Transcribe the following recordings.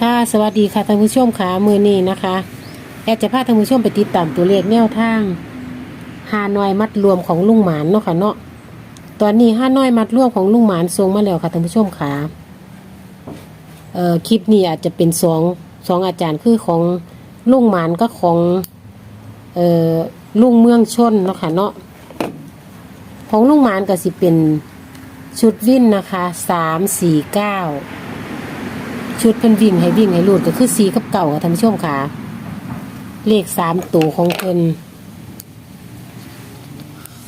ค่ะ สวัสดีค่ะท่านผู้ชมค่ะมือนี้นะคะแอดจะพาท่านผู้ชมไปติดตามตัวเลขแนวทางหานอยมัดรวมของลุงหมานเนาะค่ะเนาะตอนนี้ห้าน้อยมัดรวมของลุงหมานส่งมาแล้วค่ะท่านผู้ชมค่ะเอ่อคลิปนี้อาจจะเป็นสองสองอาจารย์คือของลุงหมานก็ของเอ่อลุงเมืองชนเนาะค่ะเนาะของลุงหมานก็สิเป็นชุดวิ่นนะคะสามสี่เก้า ชุดเพิ่นวิ่งให้วิ่งให้รูดก็คือสีกับเก่าค่ะท่านผู้ชมค่ะ เลขสามตัวของเพิ่น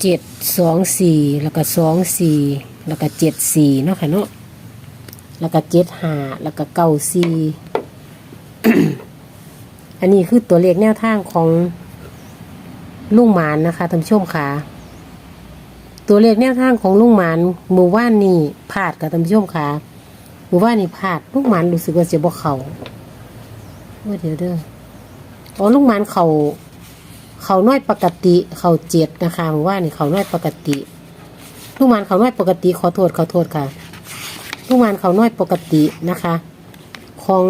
เจ็ดสองสี่แล้วก็สองสี่แล้วก็เจ็ดสี่เนาะค่ะเนาะแล้วก็เจ็ดห้าแล้วก็เก้าสี่อันนี้คือตัวเลขแนวทางของลุงหมานนะคะท่านผู้ชมค่ะตัวเลขแนวทางของลุงหมานหมู่ว่านนี่พลาดกับท่านผู้ชมค่ะ หมู่บ้านนี่พลาดลูกหมันรู้สึกว่าจะบ่เขาว่าเดี๋ยวเด้ออ๋อลูกหมันเขาเขาน้อยปกติเขาเจ็ดนะคะหมู่บ้านนี่เขาน้อยปกติ ลูกหมันเขาน้อยปกติขอโทษขอโทษค่ะ ลูกหมันเขาน้อยปกตินะคะ ของ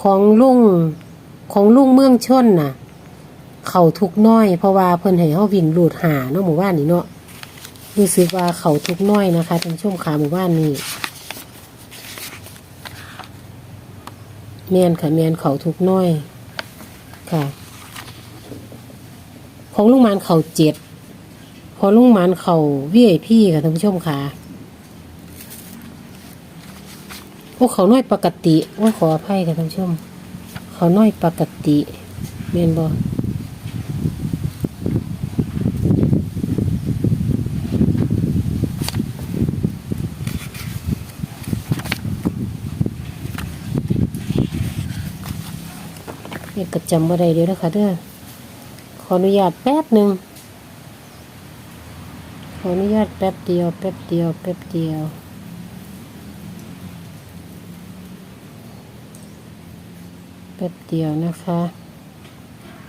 ของลุงของลุงเมืองชนน่ะ เขาทุกน้อย เพราะว่าเพิ่นให้เฮาวิ่งลูดหาเนาะหมู่บ้านนี่เนาะรู้สึกว่าเขาทุกน้อยนะคะท่านผู้ชมขาหมู่บ้านนี่ แมนค่ะแมนเขาทุกน้อยค่ะ ของลุงมานเขาเจ็ดของลุงมานเขาวีไอพี่ค่ะท่านผู้ชมค่ะพวกเขาน้อยปกติว่าขออภัยค่ะท่านผู้ชม เขาน้อยปกติเมนบอ เนี่ยกระจำบ่ได้เดี๋ยวนะคะเด้อขออนุญาตแป๊บหนึ่งขออนุญาตแป๊บเดียวแป๊บเดียวแป๊บเดียวแป๊บเดียวนะคะ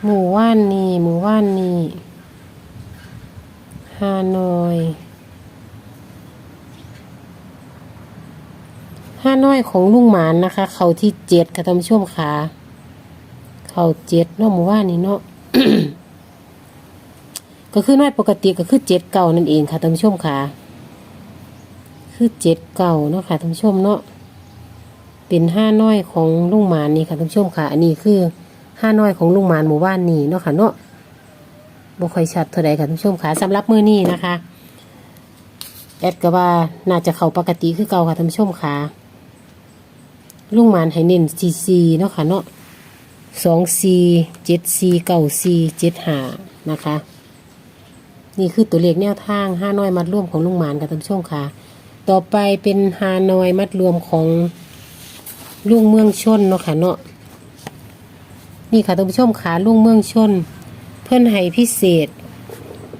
หมู่ว่านนี่หมู่ว่านนี่ฮานอยฮานอยของลุงหมานนะคะ เขาที่เจ็ดค่ะท่านผู้ชมค่ะ เขาเจ็ดเนาะหมู่ว่านี่เนาะก็คือน้อยปกติก็คือเจ็ดเก่านั่นเองค่ะท่านผู้ชมค่ะ คือเจ็ดเก่าเนาะค่ะท่านผู้ชมเนาะเป็นห้าน้อยของลุงหมานนี่ค่ะท่านผู้ชมค่ะอันนี้คือห้าน้อยของลุงหมานหมู่บ้านนี่เนาะค่ะเนาะบ่ค่อยชัดเท่าใดค่ะท่านผู้ชมค่ะสำหรับมือนี้นะคะแอดก็ว่าน่าจะเขาปกติคือเก่าค่ะท่านผู้ชมค่ะลุงหมานให้เน้นซีซีเนาะค่ะเนาะ สองซีเจ็ดซีเก้าซีเจ็ดห้านะคะ นี่คือตัวเลขแนวทางห้าน้อยมัดรวมของลุงหมานค่ะท่านผู้ชมค่ะ ต่อไปเป็นฮานอยมัดรวมของลุงเมืองชนเนาะค่ะเนาะนี่ค่ะท่านผู้ชมขาลุงเมืองชน เพื่อนให้พิเศษ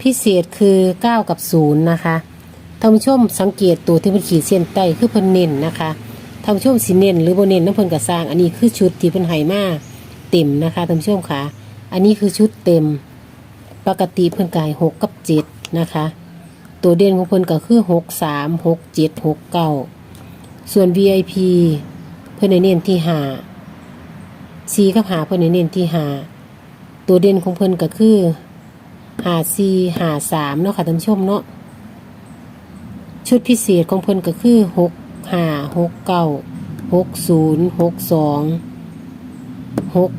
พิเศษคือเก้ากับศูนย์นะคะท่านผู้ชมสังเกตตัวที่มันขีดเส้นใต้คือเพิ่นเน้นนะคะท่านผู้ชมสิเน้นหรือโบเน้นน้ำเพิ่นกระสร้างอันนี้คือชุดที่เพิ่นให้มาก เต็มนะคะท่านผู้ชมค่ะ อันนี้คือชุดเต็ม ปกติเพิ่อนกายหกกับเจ็ดนะคะ ตัวเด่นของเพิ่อนก็คือหกสามหกเจ็ดหกเก้าส่วน VIP เพื่อนให้เน้นที่หาซีกับหาเพื่อนให้เน้นที่หาตัวเด่นของเพื่อนก็คือหาซีหาสามเนาะค่ะท่านผู้ชมเนาะชุดพิเศษของเพื่อนก็คือหกหาหกเก้าหกศูนย์หกสองหก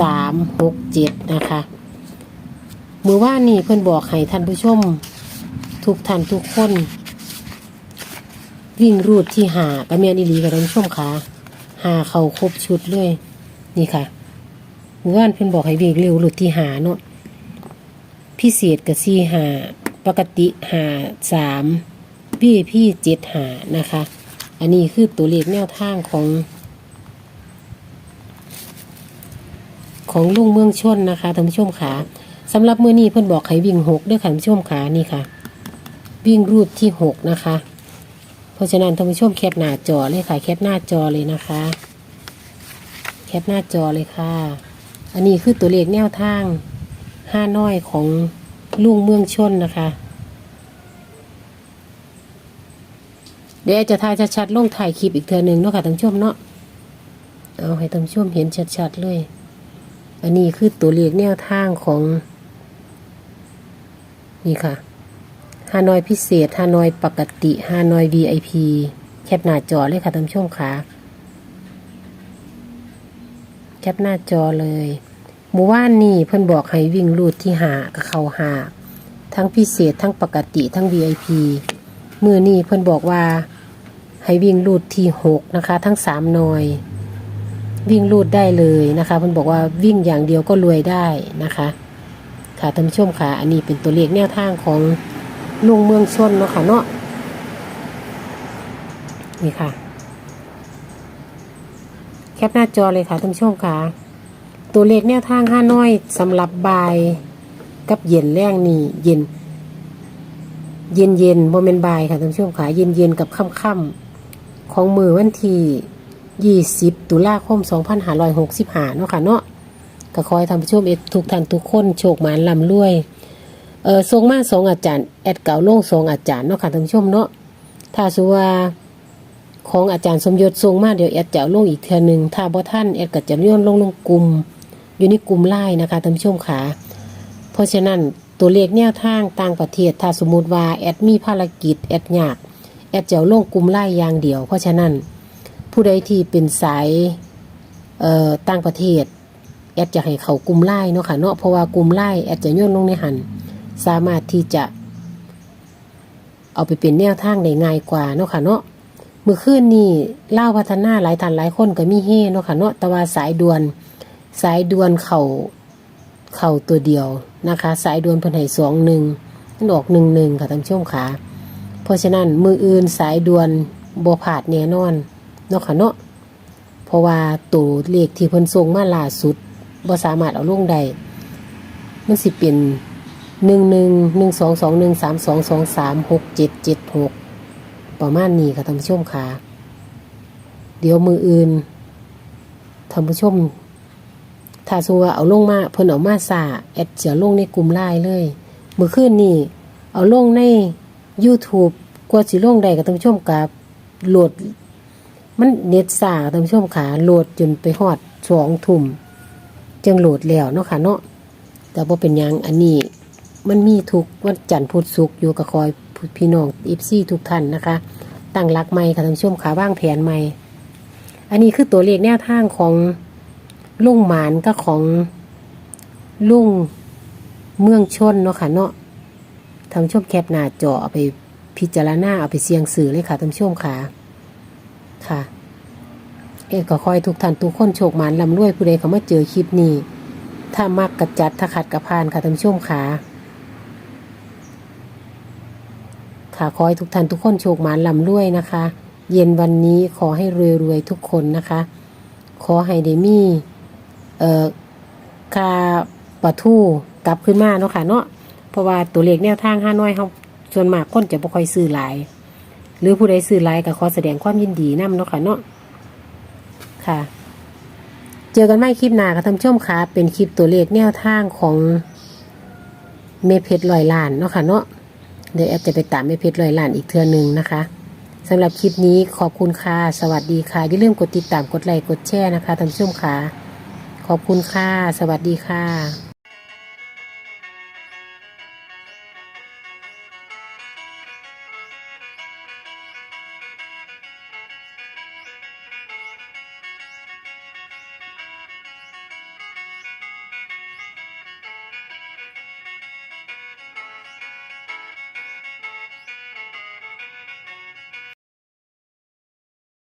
สามหกเจ็ดนะคะมือว่านี่เพื่อนบอกให้ท่านผู้ชม ทุกท่านทุกคน วิ่งรูดที่หากระเมียนอีหลีกับท่านผู้ชมค่ะหาเขาครบชุดเลยนี่ค่ะเมื่อวานเพิ่อนบอกให้วิ่งเร็วรูดที่หาเนาะพิเศษกับสี่หาปกติหาสามพี่พี่เจ็ดหานะคะ อันนี้คือตัวเลขแนวทางของ ของลุงเมืองชนนะคะท่านผู้ชมค่ะสำหรับมือนี้เพิ่อนบอกให้วิ่งหกด้วยค่ะท่านผู้ชมค่ะนี่ค่ะ วิ่งรูดที่หกนะคะ เพราะฉะนั้นท่านผู้ชมแคปหน้าจอเลยค่ะแคปหน้าจอเลยนะคะ แคปหน้าจอเลยค่ะ อันนี้คือตัวเลขแนวทางห้าน้อยของลุงเมืองชนนะคะ เดี๋ยวจะถ่ายชัดๆลงถ่ายคลิปอีกเทือหนึ่งเนาะค่ะท่านผู้ชมเนาะเอาให้ท่านผู้ชมเห็นชัดๆเลย อันนี้คือตัวเลขแนวทางของ นี่ค่ะฮานอยพิเศษฮานอยปกติฮานอย VIP แคปหน้าจอเลยค่ะท่านผู้ชมค่ะแคปหน้าจอเลยหมู่ว่านนี่เพิ่นบอกให้วิ่งรูดที่หากับเขาหาทั้งพิเศษทั้งปกติทั้ง VIP มือนี่เพิ่นบอกว่าให้วิ่งรูดที่หกนะคะ ทั้งสามหน่อย วิ่งรูดได้เลยนะคะเพิ่นบอกว่าวิ่งอย่างเดียวก็รวยได้นะคะ ค่ะท่านผู้ชมค่ะ อันนี้เป็นตัวเลขแนวทางของลุงเมืองชนเนาะค่ะเนาะนี่ค่ะ แคปหน้าจอเลยค่ะท่านผู้ชมค่ะ ตัวเลขแนวทางห้าน้อยสำหรับบ่ายกับเย็นแรงนี่เย็น เย็นเย็นโมเมนบ่ายค่ะท่านผู้ชมค่ะ เย็นเย็นกับค่ำค่ำของมือวันที่ ยี่สิบตุลาคมสองพันห้าร้อยหกสิบห้าเนาะค่ะเนาะก็ขอให้ท่านผู้ชมเอทุกท่านทุกคนโชคหมานลำรวย เออทรงมาสองอาจารย์ แอดเก่าลงสองอาจารย์เนาะค่ะท่านผู้ชมเนาะถ้าสุว่าของอาจารย์สมยศทรงมาเดี๋ยวแอดจะเอาลงอีกเทื่อหนึ่งถ้าบ่ท่านแอดก็จะเลื่อนลงลงกลุ่มอยู่ในกลุ่มไล่นะคะท่านผู้ชมค่ะเพราะฉะนั้นตัวเลขแนวทางต่างประเทศถ้าสมมุติว่าแอดมีภารกิจแอดยากแอดจะเอาลงกลุ่มไล่อย่างเดียว เพราะฉะนั้น ผู้ใดที่เป็นสายเอ่อต่างประเทศ แอดจะให้เขากลุ่มไล่เนาะค่ะเนาะเพราะว่ากลุ่มไล่แอดจะย่นลงในหันสามารถที่จะ เอาไปเป็นแนวทางได้ง่ายกว่าเนาะค่ะเนาะเมื่อคืนนี้เล่าพัฒนาหลายท่านหลายคนก็มีเฮเนาะค่ะเนาะแต่ว่าสายด่วนสายด่วนเข่าเข่าตัวเดียวนะคะ สายด่วนเพิ่นให้สองหนึ่งนั่นออกหนึ่งหนึ่งค่ะท่านผู้ชมค่ะเพราะฉะนั้นมืออื่นสายด่วนบ่ผาดแน่นอน เนาะค่ะเนาะเพราะว่าตัวเลขที่เพิ่นส่งมาล่าสุดบ่สามารถเอาลงได้มันสิเป็นหนึ่งหนึ่งหนึ่งสองสองหนึ่งสามสองสองสามหกเจ็ดเจ็ดหกประมาณนี้ค่ะท่านผู้ชมค่ะ เดี๋ยวมืออื่นท่านผู้ชม ถ้าสมมุติว่าเอาลงมาเพิ่นเอามาซาแอดเสียลงในกลุ่มไลน์เลย มือคืนนี่เอาลงใน YouTube กว่าสิลงได้กับท่านผู้ชมกับโหลด มันเน็ตซ่าท่านผู้ชมค่ะโหลดจนไปฮอดสองทุ่มจังโหลดแล้วเนาะค่ะเนาะแต่บ่เป็นยังอันนี้ มันมีทุกวันจันทร์พุธศุกร์อยู่กับคอยพี่น้องอีฟซี่ทุกท่านนะคะ ตั้งรักใหม่ค่ะท่านผู้ชมขาว่างแผนใหม่อันนี้คือตัวเลขแนวทางของลุงหมานก็ของลุงเมืองชนเนาะค่ะเนาะท่านผู้ชมแคปหน้าจอเอาไปพิจารณาเอาไปเสียงสื่อเลยค่ะท่านผู้ชมค่ะ ค่ะ เอกก็คอยทุกท่านทุกคนโชคหมานลำรวยผู้ใดเขามาเจอคลิปนี้ ถ้ามักกระจัดถ้าขัดกระพานค่ะท่านผู้ชมค่ะค่ะขอให้ทุกท่านทุกคนโชคหมานลำรวยนะคะ เย็นวันนี้ขอให้รวยๆทุกคนนะคะ ขอให้ได้มีเอ่อคาปะทู่กลับขึ้นมาเนาะค่ะเนาะเพราะว่าตัวเลขแนวทางห้าน้อยเขาส่วนมากคนจะบ่ค่อยซื้อหลาย หรือผู้ใดซื้อหลายก็ขอแสดงความยินดีนํเนาะค่ะเนาะค่ะ เจอกันไม่คลิปหน้าค่ะท่านผู้ชมค่ะ เป็นคลิปตัวเลขแนวทางของเมเพชรลอยล้านเนาะค่ะเนาะเดี๋ยวแอดจะไปตามเมเพชรลอยล้านอีกเทือหนึ่งนะคะสำหรับคลิปนี้ขอบคุณค่ะ สวัสดีค่ะ อย่าลืมกดติดตามกดไลค์กดแชร์นะคะท่านผู้ชมค่ะ ขอบคุณค่ะ สวัสดีค่ะ